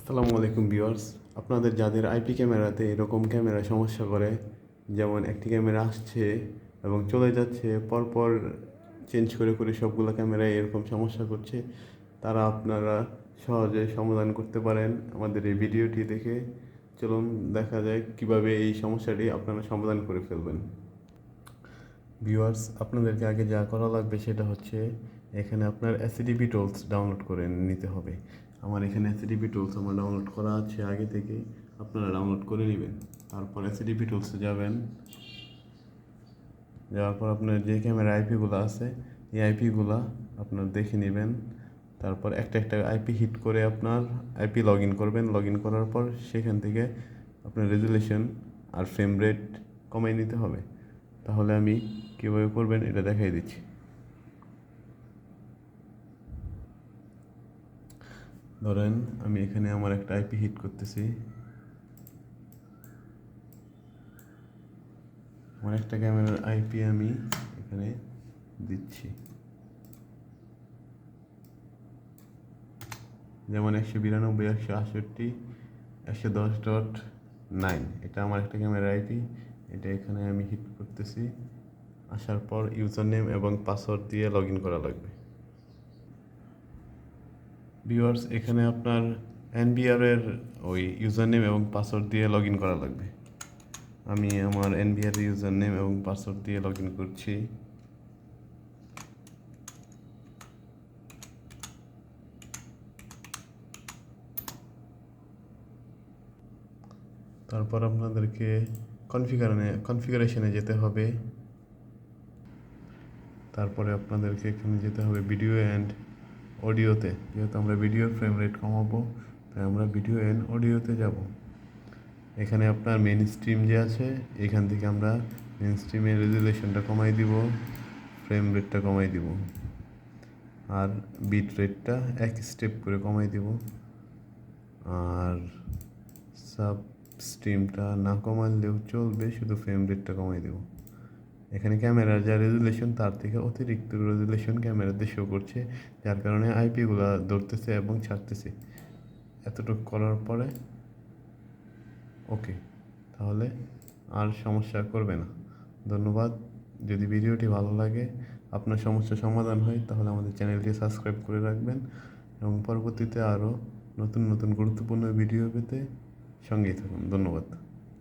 আসসালামু আলাইকুম ভিউয়ার্স। আপনাদের যাদের আইপি ক্যামেরাতে এরকম ক্যামেরা সমস্যা করে, যেমন একটি ক্যামেরা আসছে এবং চলে যাচ্ছে, পরপর চেঞ্জ করে করে সবগুলো ক্যামেরায় এরকম সমস্যা করছে, তারা আপনারা সহজে সমাধান করতে পারেন আমাদের এই ভিডিওটি দেখে। চলুন দেখা যায় কীভাবে এই সমস্যাটি আপনারা সমাধান করে ফেলবেন। ভিউয়ার্স আপনাদেরকে আগে যা করা লাগবে সেটা হচ্ছে এখানে আপনার এসিডিপি টুলস ডাউনলোড করে নিতে হবে। আমার এখানে এসিডিপি টুলস আমার ডাউনলোড করা আছে আগে থেকে, আপনারা ডাউনলোড করে নেবেন। তারপর এসিডিপি টুলসে যাবেন। যাওয়ার পর আপনার যে ক্যামেরা আইপিগুলো আছে, এই আইপিগুলো আপনার দেখে নেবেন। তারপর একটা একটা আইপি হিট করে আপনার আইপি লগ ইন করবেন। লগ ইন করার পর সেখান থেকে আপনার রেজুলেশন আর ফ্রেম রেট কমাই নিতে হবে। তাহলে আমি কীভাবে করবেন এটা দেখাই দিচ্ছি। ধরেন আমি এখানে আমার একটা আইপি হিট করতেছি। আমার একটা ক্যামেরার আইপি আমি এখানে দিচ্ছি। যেমন একশো বিরানব্বই, একশো আটষট্টি, একশো দশ ডট নাইন, এটা আমার একটা ক্যামেরার আইপি এটা এখানে আমি হিট করতেছি। আসার পর ইউজার নেম এবং পাসওয়ার্ড দিয়ে লগ করা লাগবে। ভিউয়ার্স এখানে আপনার এনবিআর এর ওই ইউজার নেম এবং পাসওয়ার্ড দিয়ে লগ করা লাগবে। আমি আমার এনবিআর ইউজার নেম এবং পাসওয়ার্ড দিয়ে লগ করছি। তারপর আপনাদেরকে কনফিগারনে কনফিগারেশনে যেতে হবে। তারপরে আপনাদেরকে এখানে যেতে হবে ভিডিও অ্যান্ড অডিওতে যেহেতু আমরা ভিডিও ফ্রেম রেট কমাবো, তাই আমরা ভিডিও অ্যান্ড অডিওতে যাব। এখানে আপনার মেন স্ট্রিম যে আছে, এখান থেকে আমরা মেন স্ট্রিমের রেজুলেশনটা কমাই দিব ফ্রেম রেটটা কমাই দিব। আর বিট রেটটা এক স্টেপ করে কমাই দিব। আর সাব স্ট্রিমটা না কমালেও চলবে, শুধু ফ্রেম রেটটা কমাই দেবো। এখানে ক্যামেরার যা রেজুলেশন তার থেকে অতিরিক্ত রেজুলেশন ক্যামেরাতে শো করছে, যার কারণে আইপিগুলো ধরতেছে এবং ছাড়তেছে। এতটুকু করার পরে ওকে তাহলে আর সমস্যা করবে না। ধন্যবাদ। যদি ভিডিওটি ভালো লাগে, আপনার সমস্যার সমাধান হয়, তাহলে আমাদের চ্যানেলটি সাবস্ক্রাইব করে রাখবেন এবং পরবর্তীতে আরও নতুন নতুন গুরুত্বপূর্ণ ভিডিও পেতে संगीत धन्यवाद